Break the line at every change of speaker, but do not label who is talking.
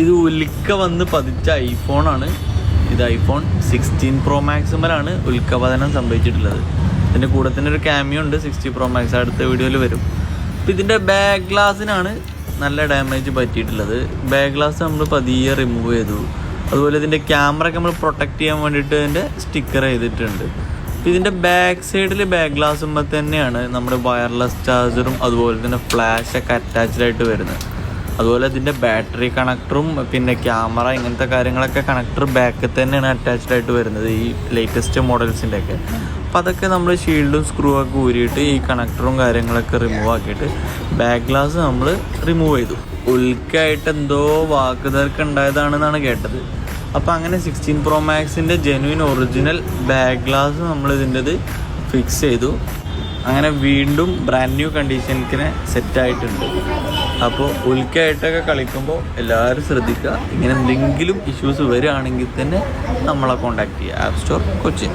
ഇത് ഉൽക്ക വന്ന് പതിച്ച ഐഫോണാണ് ഇത് ഐഫോൺ സിക്സ്റ്റീൻ പ്രോ മാക്സിമലാണ് ഉൽക്കപതനം സംഭവിച്ചിട്ടുള്ളത്. ഇതിന്റെ കൂടെ തന്നെ ഒരു ക്യാമിയോ ഉണ്ട് സിക്സ്റ്റി പ്രോ മാക്സ് അടുത്ത വീഡിയോയിൽ വരും. അപ്പോൾ ഇതിന്റെ ബാക്ക് ഗ്ലാസ്സിനാണ് നല്ല ഡാമേജ് പറ്റിയിട്ടുള്ളത്. ബാക്ക് ഗ്ലാസ് നമ്മൾ പതിയെ റിമൂവ് ചെയ്തു. അതുപോലെ ഇതിന്റെ ക്യാമറ ഒക്കെ നമ്മൾ പ്രൊട്ടക്ട് ചെയ്യാൻ വേണ്ടിയിട്ട് ഇതിന്റെ സ്റ്റിക്കർ ചെയ്തിട്ടുണ്ട്. അപ്പോൾ ഇതിന്റെ ബാക്ക് സൈഡിൽ ബാക്ക് ഗ്ലാസ് ഗ്ലാസ്സുമ്പോൾ തന്നെയാണ് നമ്മുടെ വയർലെസ് ചാർജറും അതുപോലെ തന്നെ ഫ്ലാഷ് ഒക്കെ അറ്റാച്ച്ഡ് ആയിട്ട് വരുന്നത്. അതുപോലെ ഇതിന്റെ ബാറ്ററി കണക്ടറും പിന്നെ ക്യാമറ ഇങ്ങനത്തെ കാര്യങ്ങളൊക്കെ കണക്ടർ ബാക്കിൽ തന്നെയാണ് അറ്റാച്ച്ഡ് ആയിട്ട് വരുന്നത് ഈ ലേറ്റസ്റ്റ് മോഡൽസിന്റെ ഒക്കെ അപ്പം അതൊക്കെ നമ്മൾ ഷീൽഡും സ്ക്രൂ ഒക്കെ ഊരിയിട്ട് ഈ കണക്ടറും കാര്യങ്ങളൊക്കെ റിമൂവ് ആക്കിയിട്ട് ബാക്ക് ഗ്ലാസ് നമ്മൾ റിമൂവ് ചെയ്തു. ഉൽക്കായിട്ട് എന്തോ വാക്ക് ഉണ്ടായതാണെന്നാണ് കേട്ടത്. അപ്പോൾ അങ്ങനെ സിക്സ്റ്റീൻ പ്രോ മാക്സിന്റെ ജെനുവിൻ ഒറിജിനൽ ബാക്ക് ഗ്ലാസ് നമ്മൾ ഇതിന്റെത് ഫിക്സ് ചെയ്തു. അങ്ങനെ വീണ്ടും ബ്രാൻഡ് ന്യൂ കണ്ടീഷൻസിനെ സെറ്റായിട്ടുണ്ട് അപ്പോൾ ഉൽക്കായിട്ടൊക്കെ കളിക്കുമ്പോൾ എല്ലാവരും ശ്രദ്ധിക്കുക. ഇങ്ങനെ എന്തെങ്കിലും ഇഷ്യൂസ് വരികയാണെങ്കിൽ തന്നെ നമ്മളെ കോൺടാക്ട് ചെയ്യുക. App store Cochin.